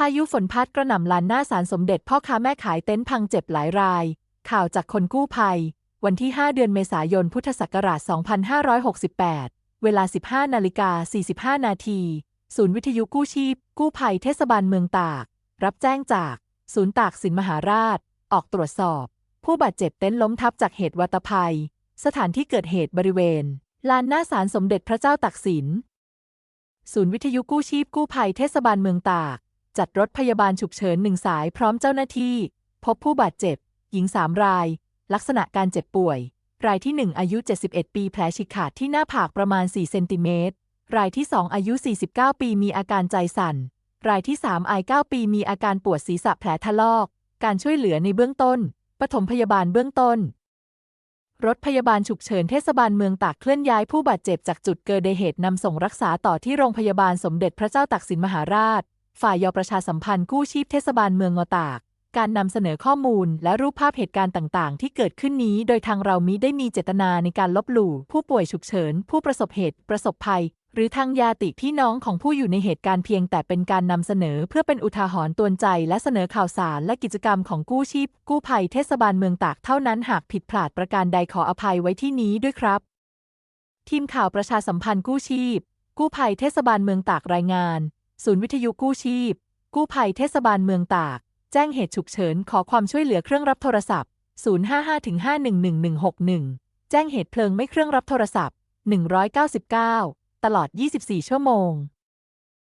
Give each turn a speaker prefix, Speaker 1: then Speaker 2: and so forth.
Speaker 1: พายุฝนพัดกระหน่ำลานหน้าศาลสมเด็จพ่อค้าแม่ขายเต็นท์พังเจ็บหลายราย ข่าวจากคนกู้ภัย วันที่ 5 เดือนเมษายน พุทธศักราช 2568 เวลา 15 นาฬิกา 45 นาที ศูนย์วิทยุกู้ชีพ กู้ภัยเทศบาลเมืองตาก รับแจ้งจาก ศูนย์ตากสินมหาราช ออกตรวจสอบ ผู้บาดเจ็บเต็นท์ล้มทับจากเหตุวัตภัย สถานที่เกิดเหตุบริเวณ ลานหน้าศาลสมเด็จพระเจ้าตากสิน ศูนย์วิทยุกู้ชีพกู้ภัยเทศบาลเมืองตาก จัดรถพยาบาลฉุกเฉินหนึ่งสายพร้อมเจ้าหน้าที่ พบผู้บาดเจ็บ หญิงสามราย ลักษณะการเจ็บป่วย รายที่ 1 อายุ 71 ปี แผลฉีกขาดที่หน้าผากประมาณ 4 เซนติเมตร รายที่ 2 อายุ 49 ปีมีอาการใจสั่น รายที่ 3 อาย 9 ปีมีอาการปวดศีรษะแผลทะลอก การช่วยเหลือในเบื้องต้น ปฐมพยาบาลเบื้องต้น รถพยาบาลฉุกเฉินเทศบาลเมืองตากเคลื่อนย้ายผู้บาดเจ็บจากจุดเกิดเหตุนำส่งรักษาต่อที่โรงพยาบาลสมเด็จพระเจ้าตากสินมหาราช ฝ่ายยประชาสัมพันธ์กู้ชีพเทศบาลเมืองงอตาก การนำเสนอข้อมูลและรูปภาพเหตุการณ์ต่าง ๆ ที่เกิดขึ้นนี้ โดยทางเรามิได้มีเจตนาในการลบหลู่ผู้ป่วยฉุกเฉิน ผู้ประสบเหตุ ประสบภัย หรือทางญาติพี่น้องของผู้อยู่ในเหตุการณ์เพียงแต่เป็นการนำเสนอเพื่อเป็นอุทาหรณ์ตือนใจ และเสนอข่าวสารและกิจกรรมของกู้ชีพ กู้ภัยเทศบาลเมืองตากเท่านั้นหากผิดพลาดประการใดขออภัยไว้ที่นี้ด้วยครับ ทีมข่าวประชาสัมพันธ์กู้ชีพ กู้ภัยเทศบาลเมืองตากรายงาน ศูนย์วิทยุกู้ชีพ กู้ภัยเทศบาลเมืองตาก แจ้งเหตุฉุกเฉินขอความช่วยเหลือเครื่องรับโทรศัพท์ 055-511-161 แจ้งเหตุเพลิงไม่เครื่องรับโทรศัพท์ 199 ตลอด 24 ชั่วโมง